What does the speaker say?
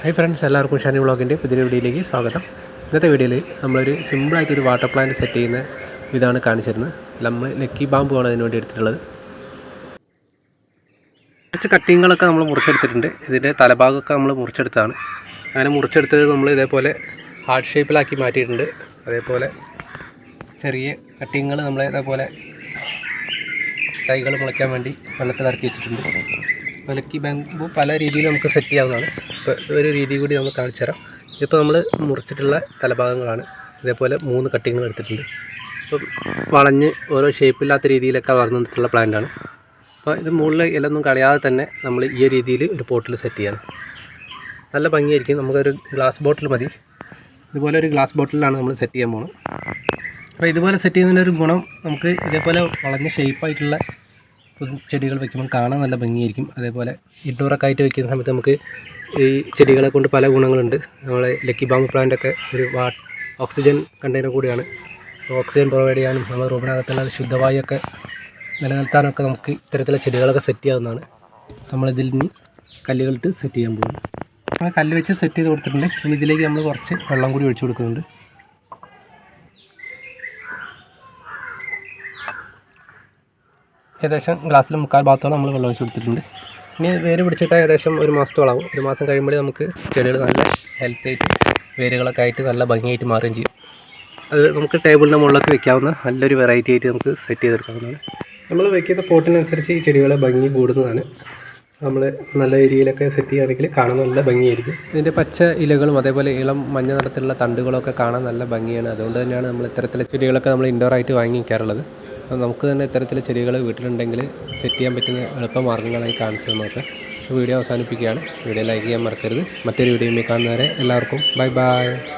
Hi friends എല്ലാവർക്കും ഷാനി വ്ളോഗിന്റെ പുതിയ വീഡിയോയിലേക്ക് സ്വാഗതം. ഇന്നത്തെ വീഡിയോയിൽ നമ്മളൊരു സിമ്പിളായിട്ടൊരു വാട്ടർ പ്ലാന്റ് സെറ്റ് ചെയ്യുന്ന ഇതാണ് കാണിച്ചിരുന്നത്. നമ്മൾ ലക്കി ബാമ്പുമാണ് അതിന് വേണ്ടി എടുത്തിട്ടുള്ളത്. കുറച്ച് കട്ടിങ്ങുകളൊക്കെ നമ്മൾ മുറിച്ചെടുത്തിട്ടുണ്ട്. ഇതിന്റെ തലഭാഗമൊക്കെ നമ്മൾ മുറിച്ചെടുത്താണ് അങ്ങനെ മുറിച്ചെടുത്തത് നമ്മൾ ഇതേപോലെ ഹാർട്ട് ഷേപ്പിലാക്കി മാറ്റിയിട്ടുണ്ട്. അതേപോലെ ചെറിയ കട്ടിങ്ങുകൾ നമ്മൾ ഇതേപോലെ തൈകൾ മുളയ്ക്കാൻ വേണ്ടി വെള്ളത്തിൽ ഇറക്കി വെച്ചിട്ടുണ്ട് വിലക്കി ബാമ്പു പല രീതിയിൽ നമുക്ക് സെറ്റ് ചെയ്യാവുന്നതാണ്. ഒരു രീതി കൂടി നമ്മൾ കാണിച്ചു തരാം. ഇതിപ്പോൾ നമ്മൾ മുറിച്ചിട്ടുള്ള തലഭാഗങ്ങളാണ്. ഇതേപോലെ മൂന്ന് കട്ടിങ്ങുകൾ എടുത്തിട്ടുണ്ട്. ഇപ്പം വളഞ്ഞ് ഓരോ ഷേപ്പില്ലാത്ത രീതിയിലൊക്കെ വളർന്നു വന്നിട്ടുള്ള പ്ലാന്റാണ് അപ്പോൾ ഇത് മുകളിൽ ഇലൊന്നും കളയാതെ തന്നെ നമ്മൾ ഈ രീതിയിൽ ഒരു പോട്ടിൽ സെറ്റ് ചെയ്യണം. നല്ല ഭംഗിയായിരിക്കും. നമുക്കൊരു ഗ്ലാസ് ബോട്ടിൽ മതി. ഇതുപോലെ ഒരു ഗ്ലാസ് ബോട്ടിലാണ് നമ്മൾ സെറ്റ് ചെയ്യാൻ പോകുന്നത് അപ്പോൾ ഇതുപോലെ സെറ്റ് ചെയ്യുന്നതിന്റെ ഒരു ഗുണം നമുക്ക് ഇതേപോലെ വളഞ്ഞ ഷേപ്പായിട്ടുള്ള ചെടികൾ വെക്കുമ്പോൾ കാണാൻ നല്ല ഭംഗിയായിരിക്കും. അതേപോലെ ഇൻഡോറൊക്കെ ആയിട്ട് വെക്കുന്ന സമയത്ത് നമുക്ക് ഈ ചെടികളെ കൊണ്ട് പല ഗുണങ്ങളുണ്ട്. നമ്മളെ ലക്കി ബാമ്പ് പ്ലാന്റൊക്കെ ഒരു വാ ഓക്സിജൻ കണ്ടെയ്നർ കൂടിയാണ്. ഓക്സിജൻ പ്രൊവൈഡ് ചെയ്യാനും നമ്മുടെ റൂമിനകത്തുള്ള ശുദ്ധവായുവൊക്കെ നിലനിർത്താനൊക്കെ നമുക്ക് ഇത്തരത്തിലുള്ള ചെടികളൊക്കെ സെറ്റ് ചെയ്യാവുന്നതാണ്. നമ്മളിതിൽ നിന്ന് കല്ലുകളിട്ട് സെറ്റ് ചെയ്യാൻ പോകുന്നു. നമ്മൾ കല്ല് വെച്ച് സെറ്റ് ചെയ്ത് കൊടുത്തിട്ടുണ്ട്. ഇനി ഇതിലേക്ക് നമ്മൾ കുറച്ച് വെള്ളം കൂടി ഒഴിച്ചു കൊടുക്കുന്നുണ്ട്. ഏകദേശം ഗ്ലാസ്സിൽ മുക്കാൽ ഭാഗത്തോളം നമ്മൾ വെള്ളം ഒഴിച്ച് കൊടുത്തിട്ടുണ്ട്. ഇനി വേര് പിടിച്ചിട്ട് ഏകദേശം ഒരു മാസത്തോളം ആവും ഒരു മാസം കഴിയുമ്പോൾ നമുക്ക് ചെടികൾ നല്ല ഹെൽത്തി ആയിട്ട് വേരുകളൊക്കെ ആയിട്ട് നല്ല ഭംഗിയായിട്ട് മാറുകയും ചെയ്യും. അത് നമുക്ക് ടേബിളിന്റെ മുകളിലൊക്കെ വെക്കാവുന്ന നല്ലൊരു വെറൈറ്റി ആയിട്ട് നമുക്ക് സെറ്റ് ചെയ്തെടുക്കാവുന്നതാണ്. നമ്മൾ വെക്കുന്ന പോട്ടിനനുസരിച്ച് ഈ ചെടികളെ ഭംഗി കൂടുന്നതാണ്. നമ്മൾ നല്ല ഏരിയയിലൊക്കെ സെറ്റ് ചെയ്യുകയാണെങ്കിൽ കാണാൻ നല്ല ഭംഗിയായിരിക്കും. ഇതിന്റെ പച്ച ഇലകളും അതേപോലെ ഇളം മഞ്ഞ നിറത്തിലുള്ള തണ്ടുകളൊക്കെ കാണാൻ നല്ല ഭംഗിയാണ്. അതുകൊണ്ട് തന്നെയാണ് നമ്മൾ ഇത്തരത്തിലെ ചെടികളൊക്കെ നമ്മൾ ഇൻഡോർ ആയിട്ട് വാങ്ങി വയ്ക്കാറുള്ളത്. നമുക്ക് തന്നെ ഇത്തരത്തിലെ ചെടികൾ വീട്ടിലുണ്ടെങ്കിൽ സെറ്റ് ചെയ്യാൻ പറ്റുന്ന എളുപ്പ മാർഗങ്ങളായി കാണിച്ചു നമുക്ക്. വീഡിയോ അവസാനിപ്പിക്കുകയാണ്. വീഡിയോ ലൈക്ക് ചെയ്യാൻ മറക്കരുത്. മറ്റൊരു വീഡിയോയിൽ കാണുന്നവരെ എല്ലാവർക്കും ബൈ ബൈ